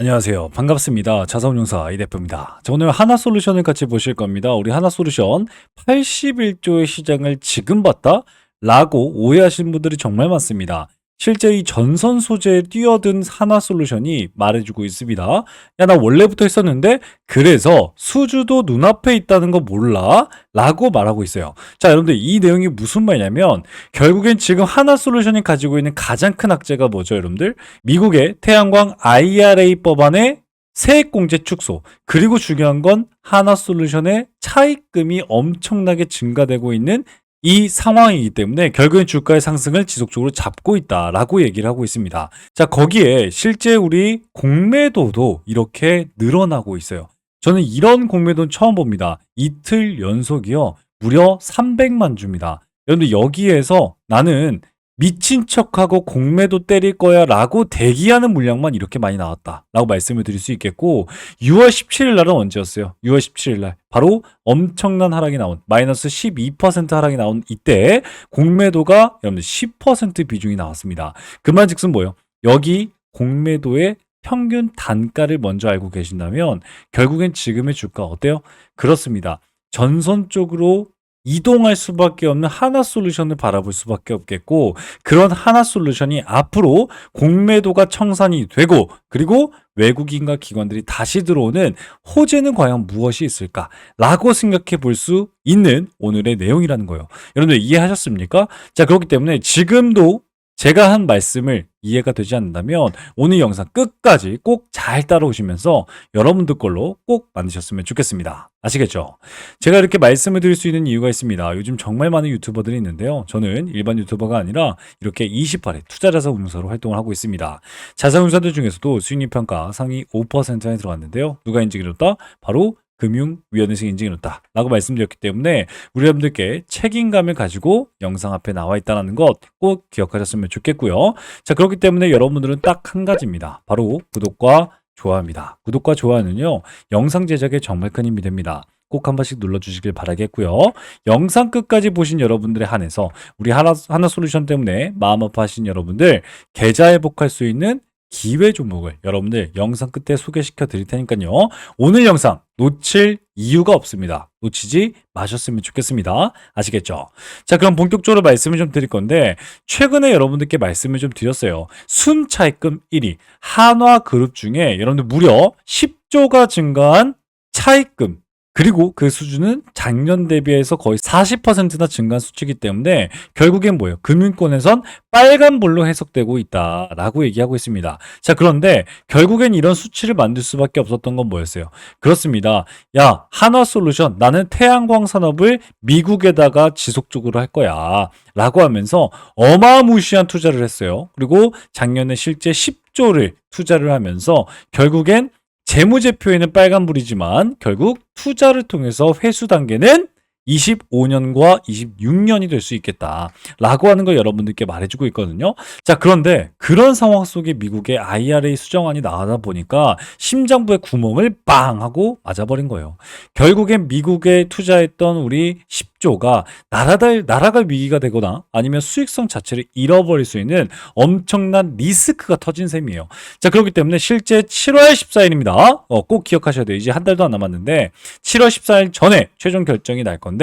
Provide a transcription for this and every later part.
안녕하세요. 반갑습니다. 자사운용사 이 대표입니다. 자, 오늘 하나솔루션을 같이 보실 겁니다. 우리 하나솔루션 81조의 시장을 지금 봤다? 라고 오해하시는 분들이 정말 많습니다. 실제 이 전선 소재에 뛰어든 하나솔루션이 말해주고 있습니다. 야, 나 원래부터 했었는데, 그래서 수주도 눈앞에 있다는 거 몰라? 라고 말하고 있어요. 자, 여러분들 이 내용이 무슨 말이냐면, 결국엔 지금 하나 솔루션이 가지고 있는 가장 큰 악재가 뭐죠, 여러분들? 미국의 태양광 IRA 법안의 세액공제 축소 그리고 중요한 건 하나 솔루션의 차입금이 엄청나게 증가되고 있는 이 상황이기 때문에 결국엔 주가의 상승을 지속적으로 잡고 있다라고 얘기를 하고 있습니다. 자, 거기에 실제 우리 공매도도 이렇게 늘어나고 있어요. 저는 이런 공매도는 처음 봅니다. 이틀 연속이요. 무려 300만 주입니다. 여러분들 여기에서 나는 미친 척하고 공매도 때릴 거야 라고 대기하는 물량만 이렇게 많이 나왔다 라고 말씀을 드릴 수 있겠고 6월 17일 날은 언제였어요? 6월 17일 날 바로 엄청난 하락이 나온 마이너스 12% 하락이 나온 이때 공매도가 여러분들 10% 비중이 나왔습니다 그만즉슨 뭐예요? 여기 공매도의 평균 단가를 먼저 알고 계신다면 결국엔 지금의 주가 어때요? 그렇습니다 전선 쪽으로 이동할 수밖에 없는 하나 솔루션을 바라볼 수밖에 없겠고 그런 하나 솔루션이 앞으로 공매도가 청산이 되고 그리고 외국인과 기관들이 다시 들어오는 호재는 과연 무엇이 있을까라고 생각해 볼 수 있는 오늘의 내용이라는 거예요. 여러분들 이해하셨습니까? 자, 그렇기 때문에 지금도 제가 한 말씀을 이해가 되지 않는다면 오늘 영상 끝까지 꼭 잘 따라오시면서 여러분들 걸로 꼭 만드셨으면 좋겠습니다. 아시겠죠? 제가 이렇게 말씀을 드릴 수 있는 이유가 있습니다. 요즘 정말 많은 유튜버들이 있는데요. 저는 일반 유튜버가 아니라 이렇게 28회 투자자산 운용사로 활동을 하고 있습니다. 자산운용사들 중에서도 수익률 평가 상위 5%에 들어갔는데요. 누가 인증을 줬다? 바로 금융위원회에서 인증을 줬다 라고 말씀드렸기 때문에 우리 여러분들께 책임감을 가지고 영상 앞에 나와 있다는 것 꼭 기억하셨으면 좋겠고요. 자 그렇기 때문에 여러분들은 딱 한 가지입니다. 바로 구독과 좋아요입니다. 구독과 좋아요는요 영상 제작에 정말 큰 힘이 됩니다. 꼭 한 번씩 눌러주시길 바라겠고요. 영상 끝까지 보신 여러분들에 한해서 우리 하나, 하나 솔루션 때문에 마음 아파하신 여러분들 계좌 회복할 수 있는 기회 종목을 여러분들 영상 끝에 소개시켜 드릴 테니까요. 오늘 영상 놓칠 이유가 없습니다. 놓치지 마셨으면 좋겠습니다. 아시겠죠? 자, 그럼 본격적으로 말씀을 좀 드릴 건데, 최근에 여러분들께 말씀을 좀 드렸어요. 순 차입금 1위, 한화그룹 중에 여러분들 무려 10조가 증가한 차입금 그리고 그 수준은 작년 대비해서 거의 40%나 증가한 수치이기 때문에 결국엔 뭐예요? 금융권에선 빨간불로 해석되고 있다라고 얘기하고 있습니다. 자, 그런데 결국엔 이런 수치를 만들 수밖에 없었던 건 뭐였어요? 그렇습니다. 야, 한화솔루션 나는 태양광 산업을 미국에다가 지속적으로 할 거야. 라고 하면서 어마무시한 투자를 했어요. 그리고 작년에 실제 10조를 투자를 하면서 결국엔 재무제표에는 빨간불이지만 결국 투자를 통해서 회수 단계는 25년과 26년이 될 수 있겠다. 라고 하는 걸 여러분들께 말해주고 있거든요. 자, 그런데 그런 상황 속에 미국의 IRA 수정안이 나가다 보니까 심장부의 구멍을 빵! 하고 맞아버린 거예요. 결국엔 미국에 투자했던 우리 10조가 나라갈, 나라갈 위기가 되거나 아니면 수익성 자체를 잃어버릴 수 있는 엄청난 리스크가 터진 셈이에요. 자, 그렇기 때문에 실제 7월 14일입니다. 어, 꼭 기억하셔야 돼요. 이제 한 달도 안 남았는데 7월 14일 전에 최종 결정이 날 건데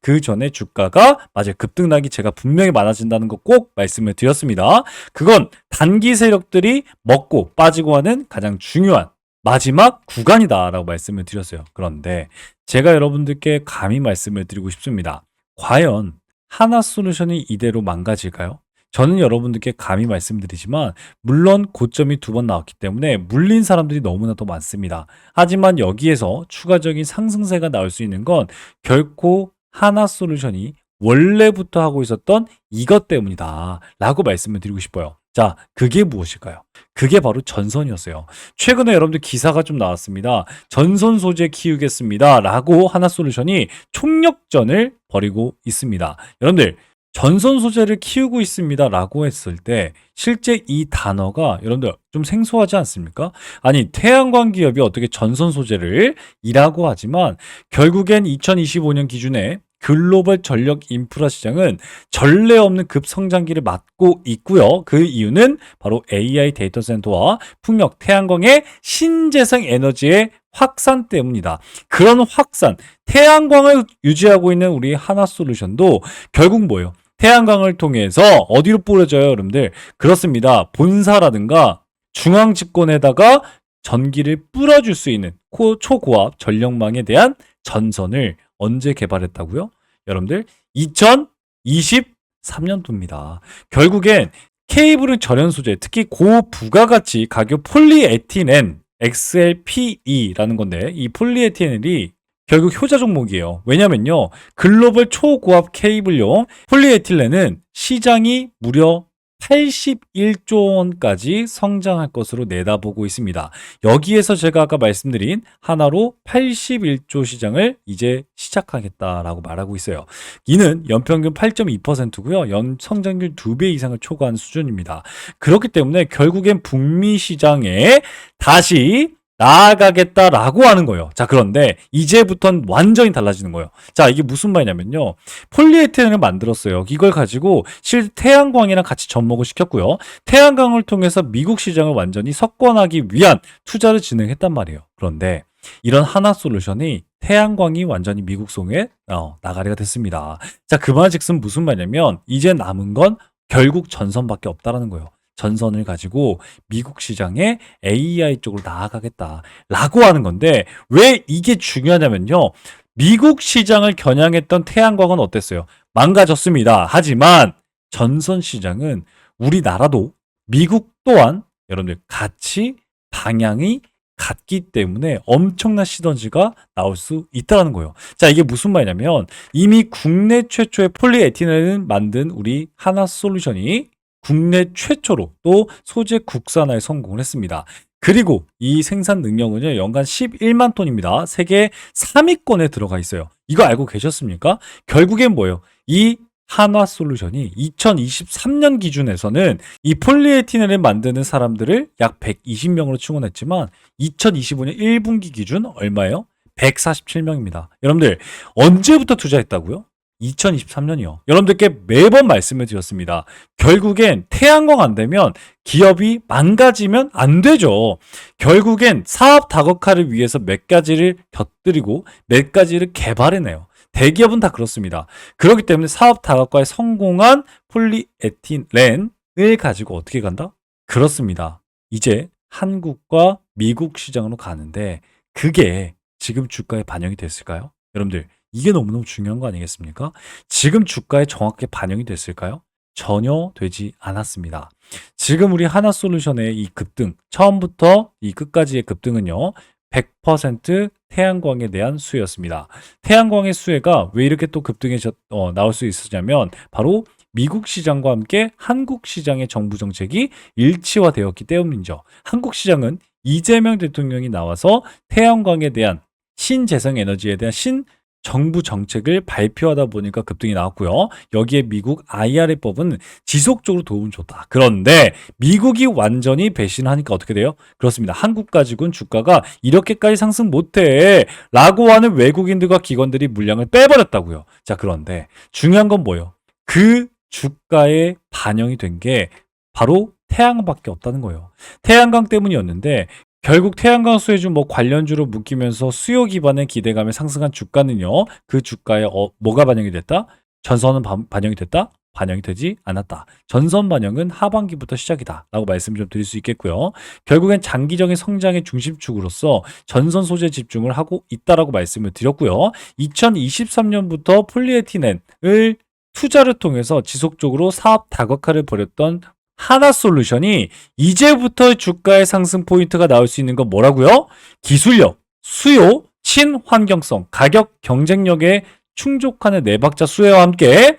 그 전에 주가가 맞아요. 급등락이 제가 분명히 많아진다는 거 꼭 말씀을 드렸습니다. 그건 단기 세력들이 먹고 빠지고 하는 가장 중요한 마지막 구간이다라고 말씀을 드렸어요. 그런데 제가 여러분들께 감히 말씀을 드리고 싶습니다. 과연 하나 솔루션이 이대로 망가질까요? 저는 여러분들께 감히 말씀드리지만 물론 고점이 두 번 나왔기 때문에 물린 사람들이 너무나도 많습니다. 하지만 여기에서 추가적인 상승세가 나올 수 있는 건 결코 하나 솔루션이 원래부터 하고 있었던 이것 때문이다. 라고 말씀을 드리고 싶어요. 자, 그게 무엇일까요? 그게 바로 전선이었어요. 최근에 여러분들 기사가 좀 나왔습니다. 전선 소재 키우겠습니다. 라고 하나솔루션이 총력전을 벌이고 있습니다. 여러분들, 전선 소재를 키우고 있습니다 라고 했을 때 실제 이 단어가 여러분들 좀 생소하지 않습니까? 아니 태양광 기업이 어떻게 전선 소재를 이라고 하지만 결국엔 2025년 기준에 글로벌 전력 인프라 시장은 전례 없는 급성장기를 맞고 있고요. 그 이유는 바로 AI 데이터 센터와 풍력, 태양광의 신재생 에너지의 확산 때문이다. 그런 확산, 태양광을 유지하고 있는 우리 하나 솔루션도 결국 뭐예요? 태양광을 통해서 어디로 뿌려져요, 여러분들? 그렇습니다. 본사라든가 중앙 집권에다가 전기를 뿌려줄 수 있는 코- 초고압 전력망에 대한 전선을 언제 개발했다고요? 여러분들 2023년도입니다. 결국엔 케이블은 절연 소재, 특히 고부가가치 가격 폴리에티렌 XLPE라는 건데 이 폴리에티렌이 결국 효자 종목이에요. 왜냐면요. 글로벌 초고압 케이블용 폴리에틸렌은 시장이 무려 81조 원까지 성장할 것으로 내다보고 있습니다. 여기에서 제가 아까 말씀드린 하나로 81조 시장을 이제 시작하겠다라고 말하고 있어요. 이는 연평균 8.2%고요. 연 성장률 2배 이상을 초과한 수준입니다. 그렇기 때문에 결국엔 북미 시장에 다시 나아가겠다라고 하는 거예요. 자, 그런데 이제부터는 완전히 달라지는 거예요. 자, 이게 무슨 말이냐면요. 폴리에틸렌을 만들었어요. 이걸 가지고 실 태양광이랑 같이 접목을 시켰고요. 태양광을 통해서 미국 시장을 완전히 석권하기 위한 투자를 진행했단 말이에요. 그런데 이런 하나 솔루션이 태양광이 완전히 미국 송에 어, 나가리가 됐습니다. 자, 그 말즉슨 무슨 말이냐면 이제 남은 건 결국 전선밖에 없다라는 거예요. 전선을 가지고 미국 시장에 AI 쪽으로 나아가겠다라고 하는 건데 왜 이게 중요하냐면요. 미국 시장을 겨냥했던 태양광은 어땠어요? 망가졌습니다. 하지만 전선 시장은 우리나라도 미국 또한 여러분들 같이 방향이 같기 때문에 엄청난 시너지가 나올 수 있다는 거예요. 자, 이게 무슨 말이냐면 이미 국내 최초의 폴리에티렌을 만든 우리 하나 솔루션이 국내 최초로 또 소재 국산화에 성공을 했습니다. 그리고 이 생산 능력은요, 연간 11만 톤입니다. 세계 3위권에 들어가 있어요. 이거 알고 계셨습니까? 결국엔 뭐예요? 이 한화 솔루션이 2023년 기준에서는 이 폴리에티렌을 만드는 사람들을 약 120명으로 충원했지만 2025년 1분기 기준 얼마예요? 147명입니다. 여러분들 언제부터 투자했다고요? 2023년이요. 여러분들께 매번 말씀을 드렸습니다. 결국엔 태양광 안 되면 기업이 망가지면 안 되죠. 결국엔 사업 다각화를 위해서 몇 가지를 곁들이고 몇 가지를 개발해내요. 대기업은 다 그렇습니다. 그렇기 때문에 사업 다각화에 성공한 폴리에틸렌을 가지고 어떻게 간다? 그렇습니다. 이제 한국과 미국 시장으로 가는데 그게 지금 주가에 반영이 됐을까요? 여러분들 이게 너무너무 중요한 거 아니겠습니까? 지금 주가에 정확하게 반영이 됐을까요? 전혀 되지 않았습니다. 지금 우리 하나솔루션의 이 급등, 처음부터 이 끝까지의 급등은요, 100% 태양광에 대한 수혜였습니다. 태양광의 수혜가 왜 이렇게 또 급등해 졌- 어, 나올 수 있었냐면, 바로 미국 시장과 함께 한국 시장의 정부 정책이 일치화되었기 때문이죠. 한국 시장은 이재명 대통령이 나와서 태양광에 대한 신재생 에너지에 대한 신 정부 정책을 발표하다 보니까 급등이 나왔고요. 여기에 미국 IRA법은 지속적으로 도움을 줬다. 그런데 미국이 완전히 배신하니까 어떻게 돼요? 그렇습니다. 한국 가지고는 주가가 이렇게까지 상승 못해. 라고 하는 외국인들과 기관들이 물량을 빼버렸다고요. 자, 그런데 중요한 건 뭐예요? 그 주가에 반영이 된 게 바로 태양밖에 없다는 거예요. 태양광 때문이었는데 결국 태양광 수혜주 뭐 관련주로 묶이면서 수요 기반의 기대감에 상승한 주가는요. 그 주가에 어, 뭐가 반영이 됐다? 전선은 반- 반영이 됐다? 반영이 되지 않았다. 전선 반영은 하반기부터 시작이다. 라고 말씀 좀 드릴 수 있겠고요. 결국엔 장기적인 성장의 중심축으로서 전선 소재 집중을 하고 있다라고 말씀을 드렸고요. 2023년부터 폴리에티렌을 투자를 통해서 지속적으로 사업 다각화를 벌였던 하나 솔루션이 이제부터 주가의 상승 포인트가 나올 수 있는 건 뭐라고요? 기술력, 수요, 친환경성, 가격 경쟁력에 충족하는 네 박자 수혜와 함께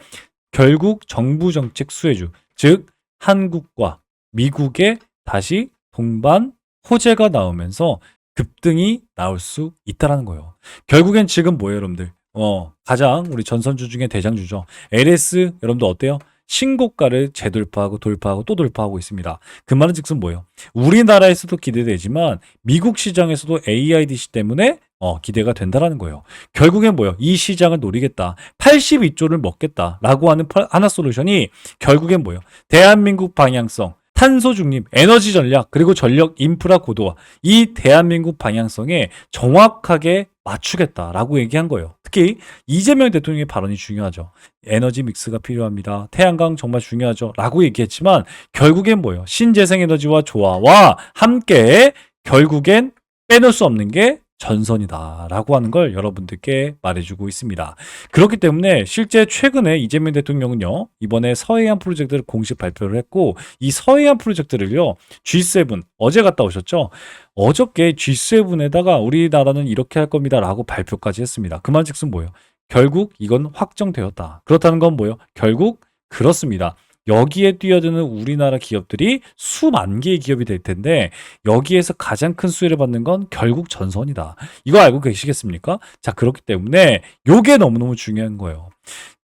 결국 정부 정책 수혜주, 즉 한국과 미국의 다시 동반 호재가 나오면서 급등이 나올 수 있다라는 거예요. 결국엔 지금 뭐예요, 여러분들? 어, 가장 우리 전선주 중에 대장주죠. LS 여러분들 어때요? 신고가를 재돌파하고 돌파하고 또 돌파하고 있습니다. 그 말은 즉슨 뭐예요? 우리나라에서도 기대되지만 미국 시장에서도 AIDC 때문에 어, 기대가 된다라는 거예요. 결국엔 뭐예요? 이 시장을 노리겠다. 82조를 먹겠다라고 하는 펄- 하나 솔루션이 결국엔 뭐예요? 대한민국 방향성, 탄소 중립, 에너지 전략, 그리고 전력 인프라 고도화. 이 대한민국 방향성에 정확하게 맞추겠다라고 얘기한 거예요. 특히 이재명 대통령의 발언이 중요하죠. 에너지 믹스가 필요합니다. 태양광 정말 중요하죠. 라고 얘기했지만 결국엔 뭐예요? 신재생 에너지와 조화와 함께 결국엔 빼놓을 수 없는 게 전선이다라고 하는 걸 여러분들께 말해주고 있습니다. 그렇기 때문에 실제 최근에 이재명 대통령은요 이번에 서해안 프로젝트를 공식 발표를 했고 이 서해안 프로젝트를요 G7 어제 갔다 오셨죠? 어저께 G7에다가 우리나라는 이렇게 할 겁니다라고 발표까지 했습니다. 그 말즉슨 뭐예요? 결국 이건 확정되었다. 그렇다는 건 뭐예요? 결국 그렇습니다. 여기에 뛰어드는 우리나라 기업들이 수만 개의 기업이 될 텐데 여기에서 가장 큰 수혜를 받는 건 결국 전선이다. 이거 알고 계시겠습니까? 자, 그렇기 때문에 요게 너무너무 중요한 거예요.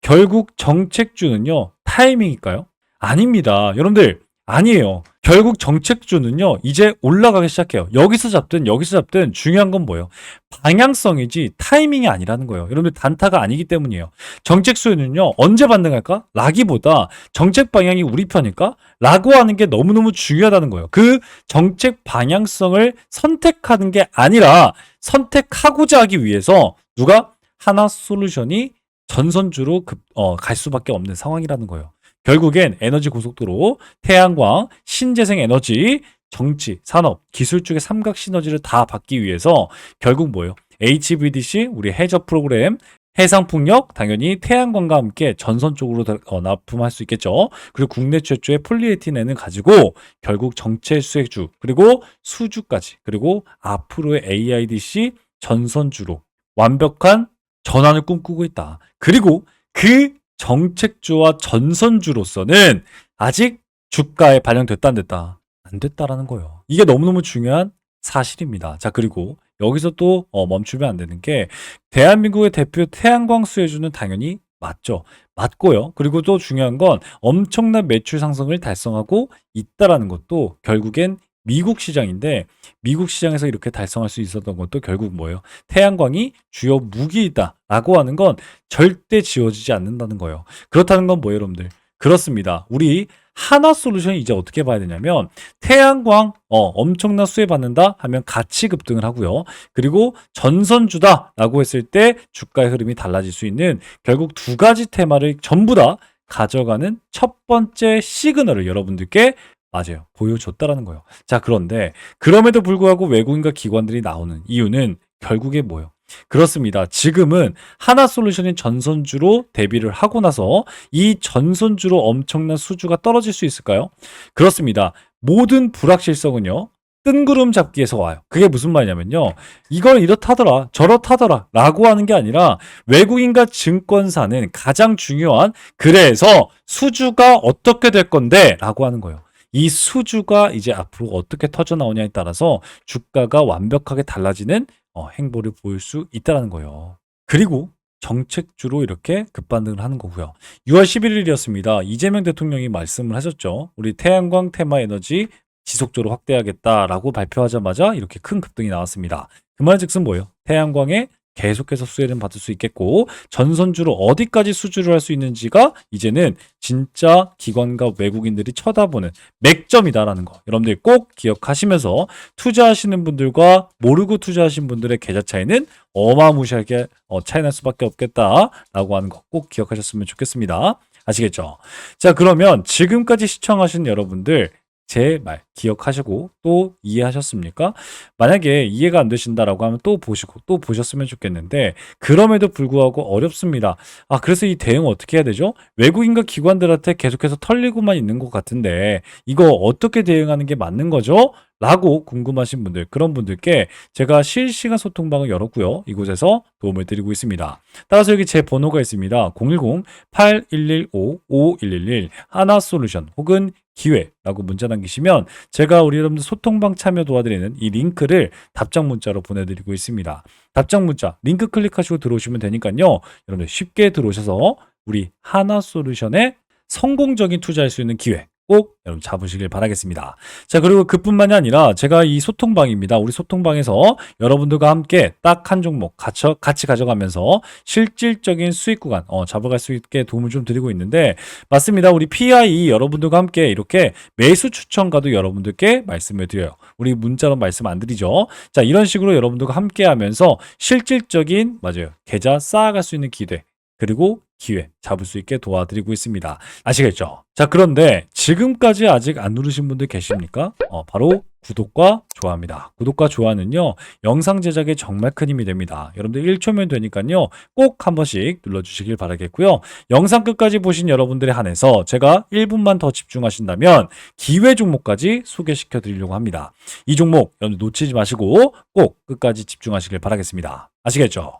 결국 정책주는요, 타이밍일까요? 아닙니다. 여러분들, 아니에요. 결국 정책주는요, 이제 올라가기 시작해요. 여기서 잡든 여기서 잡든 중요한 건 뭐예요? 방향성이지 타이밍이 아니라는 거예요. 여러분들 단타가 아니기 때문이에요. 정책 수요는요, 언제 반등할까? 라기보다 정책 방향이 우리 편일까? 라고 하는 게 너무너무 중요하다는 거예요. 그 정책 방향성을 선택하는 게 아니라 선택하고자 하기 위해서 누가 하나 솔루션이 전선주로 급, 어, 갈 수밖에 없는 상황이라는 거예요. 결국엔 에너지 고속도로, 태양광, 신재생 에너지, 정치, 산업, 기술 쪽의 삼각 시너지를 다 받기 위해서 결국 뭐예요? HVDC, 우리 해저 프로그램, 해상풍력, 당연히 태양광과 함께 전선 쪽으로 다- 어, 납품할 수 있겠죠. 그리고 국내 최초의 폴리에틸렌을 가지고 결국 정체 수혜주, 그리고 수주까지, 그리고 앞으로의 AIDC 전선주로 완벽한 전환을 꿈꾸고 있다. 그리고 그 정책주와 전선주로서는 아직 주가에 반영됐다 안 됐다 안 됐다라는 거예요. 이게 너무너무 중요한 사실입니다. 자 그리고 여기서 또 어, 멈추면 안 되는 게 대한민국의 대표 태양광 수혜주는 당연히 맞죠. 맞고요. 그리고 또 중요한 건 엄청난 매출 상승을 달성하고 있다라는 것도 결국엔 미국 시장인데 미국 시장에서 이렇게 달성할 수 있었던 것도 결국 뭐예요? 태양광이 주요 무기이다라고 하는 건 절대 지워지지 않는다는 거예요. 그렇다는 건 뭐예요, 여러분들? 그렇습니다. 우리 하나 솔루션이 이제 어떻게 봐야 되냐면 태양광 어, 엄청난 수혜 받는다 하면 같이 급등을 하고요. 그리고 전선주다라고 했을 때 주가의 흐름이 달라질 수 있는 결국 두 가지 테마를 전부 다 가져가는 첫 번째 시그널을 여러분들께 맞아요. 보여줬다라는 거예요. 자, 그런데 그럼에도 불구하고 외국인과 기관들이 나오는 이유는 결국에 뭐예요? 그렇습니다. 지금은 하나 솔루션이 전선주로 대비를 하고 나서 이 전선주로 엄청난 수주가 떨어질 수 있을까요? 그렇습니다. 모든 불확실성은요. 뜬구름 잡기에서 와요. 그게 무슨 말이냐면요. 이걸 이렇다더라, 저렇다더라, 라고 하는 게 아니라 외국인과 증권사는 가장 중요한 그래서 수주가 어떻게 될 건데 라고 하는 거예요. 이 수주가 이제 앞으로 어떻게 터져 나오냐에 따라서 주가가 완벽하게 달라지는 어, 행보를 보일 수 있다는 거예요. 그리고 정책주로 이렇게 급반등을 하는 거고요. 6월 11일이었습니다. 이재명 대통령이 말씀을 하셨죠. 우리 태양광 테마 에너지 지속적으로 확대하겠다라고 발표하자마자 이렇게 큰 급등이 나왔습니다. 그 말즉슨 뭐예요? 태양광에 계속해서 수혜를 받을 수 있겠고 전선주로 어디까지 수주를 할 수 있는지가 이제는 진짜 기관과 외국인들이 쳐다보는 맥점이다라는 거 여러분들 꼭 기억하시면서 투자하시는 분들과 모르고 투자하신 분들의 계좌 차이는 어마무시하게 어, 차이 날 수밖에 없겠다라고 하는 거 꼭 기억하셨으면 좋겠습니다. 아시겠죠? 자 그러면 지금까지 시청하신 여러분들 제 말 기억하시고 또 이해하셨습니까? 만약에 이해가 안 되신다라고 하면 또 보시고 또 보셨으면 좋겠는데 그럼에도 불구하고 어렵습니다. 아 그래서 이 대응 어떻게 해야 되죠? 외국인과 기관들한테 계속해서 털리고만 있는 것 같은데 이거 어떻게 대응하는 게 맞는 거죠? 라고 궁금하신 분들 그런 분들께 제가 실시간 소통방을 열었고요. 이곳에서 도움을 드리고 있습니다. 따라서 여기 제 번호가 있습니다. 010-8115-5111 하나솔루션 혹은 기회라고 문자 남기시면 제가 우리 여러분들 소통방 참여 도와드리는 이 링크를 답장 문자로 보내드리고 있습니다. 답장 문자 링크 클릭하시고 들어오시면 되니까요. 여러분들 쉽게 들어오셔서 우리 하나 솔루션에 성공적인 투자할 수 있는 기회 꼭 여러분 잡으시길 바라겠습니다. 자, 그리고 그뿐만이 아니라 제가 이 소통방입니다. 우리 소통방에서 여러분들과 함께 딱 한 종목 같이, 같이 가져가면서 실질적인 수익 구간 어, 잡아갈 수 있게 도움을 좀 드리고 있는데 맞습니다. 우리 PI 여러분들과 함께 이렇게 매수 추천가도 여러분들께 말씀을 드려요. 우리 문자로 말씀 안 드리죠. 자, 이런 식으로 여러분들과 함께 하면서 실질적인 맞아요. 계좌 쌓아갈 수 있는 기대 그리고 기회 잡을 수 있게 도와드리고 있습니다. 아시겠죠? 자, 그런데 지금까지 아직 안 누르신 분들 계십니까? 어, 바로 구독과 좋아입니다. 구독과 좋아는요, 영상 제작에 정말 큰 힘이 됩니다. 여러분들 1초면 되니까요, 꼭 한 번씩 눌러주시길 바라겠고요. 영상 끝까지 보신 여러분들에 한해서 제가 1분만 더 집중하신다면 기회 종목까지 소개시켜 드리려고 합니다. 이 종목 여러분들 놓치지 마시고 꼭 끝까지 집중하시길 바라겠습니다. 아시겠죠?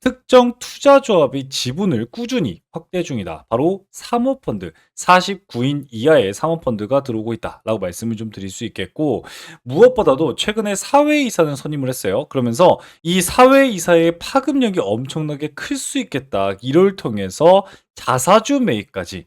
특정 투자 조합이 지분을 꾸준히 확대 중이다. 바로 사모펀드, 49인 이하의 사모펀드가 들어오고 있다라고 말씀을 좀 드릴 수 있겠고, 무엇보다도 최근에 사회이사는 선임을 했어요. 그러면서 이 사회이사의 파급력이 엄청나게 클 수 있겠다. 이를 통해서 자사주 매입까지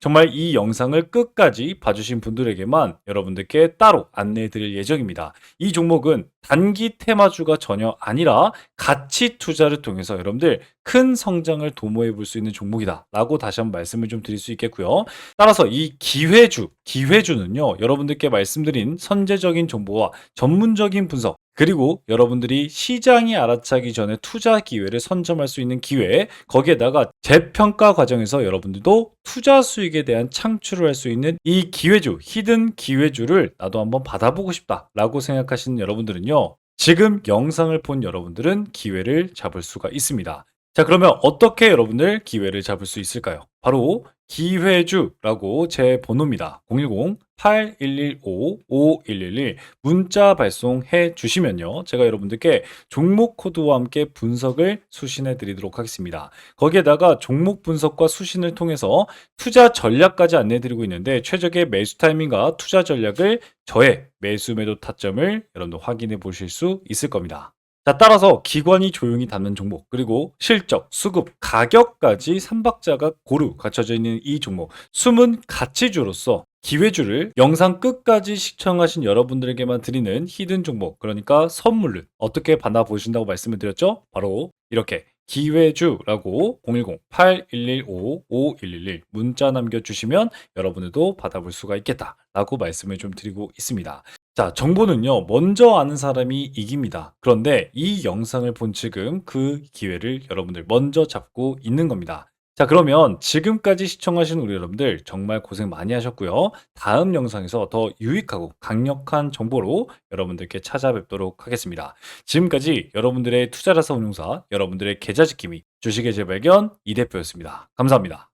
정말 이 영상을 끝까지 봐주신 분들에게만 여러분들께 따로 안내해 드릴 예정입니다. 이 종목은 단기 테마주가 전혀 아니라 가치 투자를 통해서 여러분들 큰 성장을 도모해 볼 수 있는 종목이다라고 다시 한번 말씀을 좀 드릴 수 있겠고요. 따라서 이 기회주, 기회주는요, 여러분들께 말씀드린 선제적인 정보와 전문적인 분석, 그리고 여러분들이 시장이 알아차기 전에 투자 기회를 선점할 수 있는 기회, 거기에다가 재평가 과정에서 여러분들도 투자 수익에 대한 창출을 할 수 있는 이 기회주, 히든 기회주를 나도 한번 받아보고 싶다라고 생각하시는 여러분들은요, 지금 영상을 본 여러분들은 기회를 잡을 수가 있습니다. 자, 그러면 어떻게 여러분들 기회를 잡을 수 있을까요? 바로 기회주라고 제 번호입니다. 010-8115-5111 문자 발송해 주시면요. 제가 여러분들께 종목 코드와 함께 분석을 수신해 드리도록 하겠습니다. 거기에다가 종목 분석과 수신을 통해서 투자 전략까지 안내 드리고 있는데 최적의 매수 타이밍과 투자 전략을 저의 매수 매도 타점을 여러분들 확인해 보실 수 있을 겁니다. 자, 따라서 기관이 조용히 닫는 종목, 그리고 실적, 수급, 가격까지 삼박자가 고루 갖춰져 있는 이 종목, 숨은 가치주로서 기회주를 영상 끝까지 시청하신 여러분들에게만 드리는 히든 종목, 그러니까 선물을 어떻게 받아보신다고 말씀을 드렸죠? 바로 이렇게 기회주라고 010-8115-5111 문자 남겨주시면 여러분들도 받아볼 수가 있겠다라고 말씀을 좀 드리고 있습니다. 자, 정보는요, 먼저 아는 사람이 이깁니다. 그런데 이 영상을 본 지금 그 기회를 여러분들 먼저 잡고 있는 겁니다. 자, 그러면 지금까지 시청하신 우리 여러분들 정말 고생 많이 하셨고요. 다음 영상에서 더 유익하고 강력한 정보로 여러분들께 찾아뵙도록 하겠습니다. 지금까지 여러분들의 투자라서 운용사, 여러분들의 계좌 지킴이, 주식의 재발견 이 대표였습니다. 감사합니다.